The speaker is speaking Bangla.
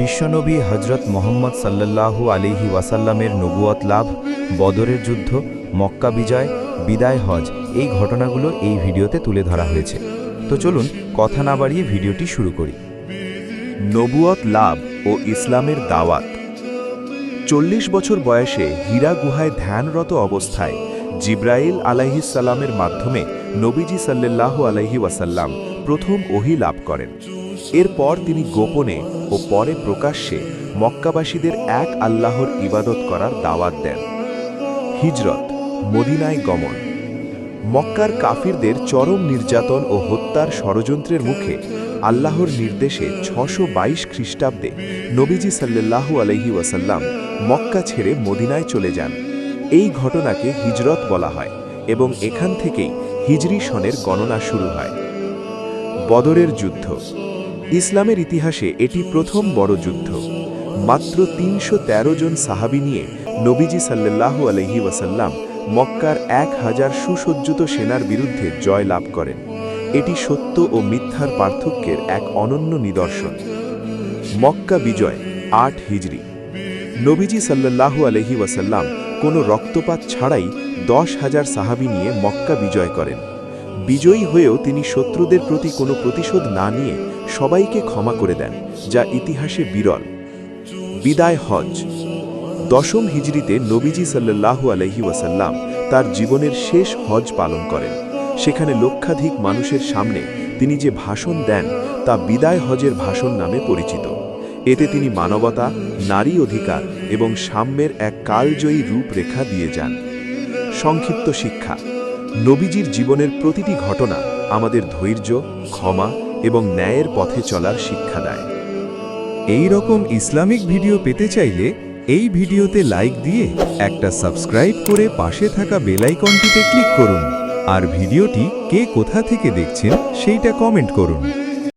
বিশ্বনবী হজরত মোহাম্মদ সাল্লাল্লাহু আলিহি ওয়াসাল্লামের নবুয়ত লাভ, বদরের যুদ্ধ, মক্কা বিজয়, বিদায় হজ, এই ঘটনাগুলো এই ভিডিওতে তুলে ধরা হয়েছে। তো চলুন কথা না বাড়িয়ে ভিডিওটি শুরু করি। নবুয়ত লাভ ও ইসলামের দাওয়াত। চল্লিশ বছর বয়সে হীরা গুহায় ধ্যানরত অবস্থায় জিব্রাইল আলাইহিসাল্লামের মাধ্যমে নবীজি সাল্লাল্লাহু আলাইহি ওয়াসাল্লাম প্রথম ওহি লাভ করেন। এরপর তিনি গোপনে ও পরে প্রকাশ্যে মক্কাবাসীদের এক আল্লাহর ইবাদত করার দাওয়াত দেন। হিজরত, মদিনায় গমন। মক্কার কাফিরদের চরম নির্যাতন ও হত্যার ষড়যন্ত্রের মুখে আল্লাহর নির্দেশে ছশো বাইশ খ্রিস্টাব্দে নবীজি সাল্লাল্লাহু আলহি ওয়াসাল্লাম মক্কা ছেড়ে মদিনায় চলে যান। এই ঘটনাকে হিজরত বলা হয় এবং এখান থেকেই হিজরি সনের গণনা শুরু হয়। বদরের যুদ্ধ। ইসলামের ইতিহাসে এটি প্রথম বড় যুদ্ধ। মাত্র তিনশো তেরো জন সাহাবি নিয়ে নবীজি সাল্লাল্লাহু আলহি ওয়াসাল্লাম মক্কার এক হাজার সুসজ্জিত সেনার বিরুদ্ধে জয় লাভ করেন। এটি সত্য ও মিথ্যার পার্থক্যের এক অনন্য নিদর্শন। মক্কা বিজয় আট হিজরি। নবীজি সাল্লাল্লাহু আলহি ওয়াসাল্লাম কোনো রক্তপাত ছাড়াই দশ হাজার সাহাবি নিয়ে মক্কা বিজয় করেন। বিজয়ী হয়েও তিনি শত্রুদের প্রতি কোনো প্রতিশোধ না নিয়ে সবাইকে ক্ষমা করে দেন, যা ইতিহাসে বিরল। বিদায় হজ। দশম হিজরিতে নবীজি সাল্লাল্লাহু আলহি ওয়াসাল্লাম তার জীবনের শেষ হজ পালন করেন। সেখানে লক্ষাধিক মানুষের সামনে তিনি যে ভাষণ দেন, তা বিদায় হজের ভাষণ নামে পরিচিত। এতে তিনি মানবতা, নারী অধিকার এবং সাম্যের এক কালজয়ী রূপরেখা দিয়ে যান। সংক্ষিপ্ত শিক্ষা। নবীজির জীবনের প্রতিটি ঘটনা আমাদের ধৈর্য, ক্ষমা এবং ন্যায়ের পথে চলার শিক্ষা দেয়। এই রকম ইসলামিক ভিডিও পেতে চাইলে এই ভিডিওতে লাইক দিয়ে একটা সাবস্ক্রাইব করে পাশে থাকা বেলাইকনটিতে ক্লিক করুন। আর ভিডিওটি কে কোথা থেকে দেখছেন সেইটা কমেন্ট করুন।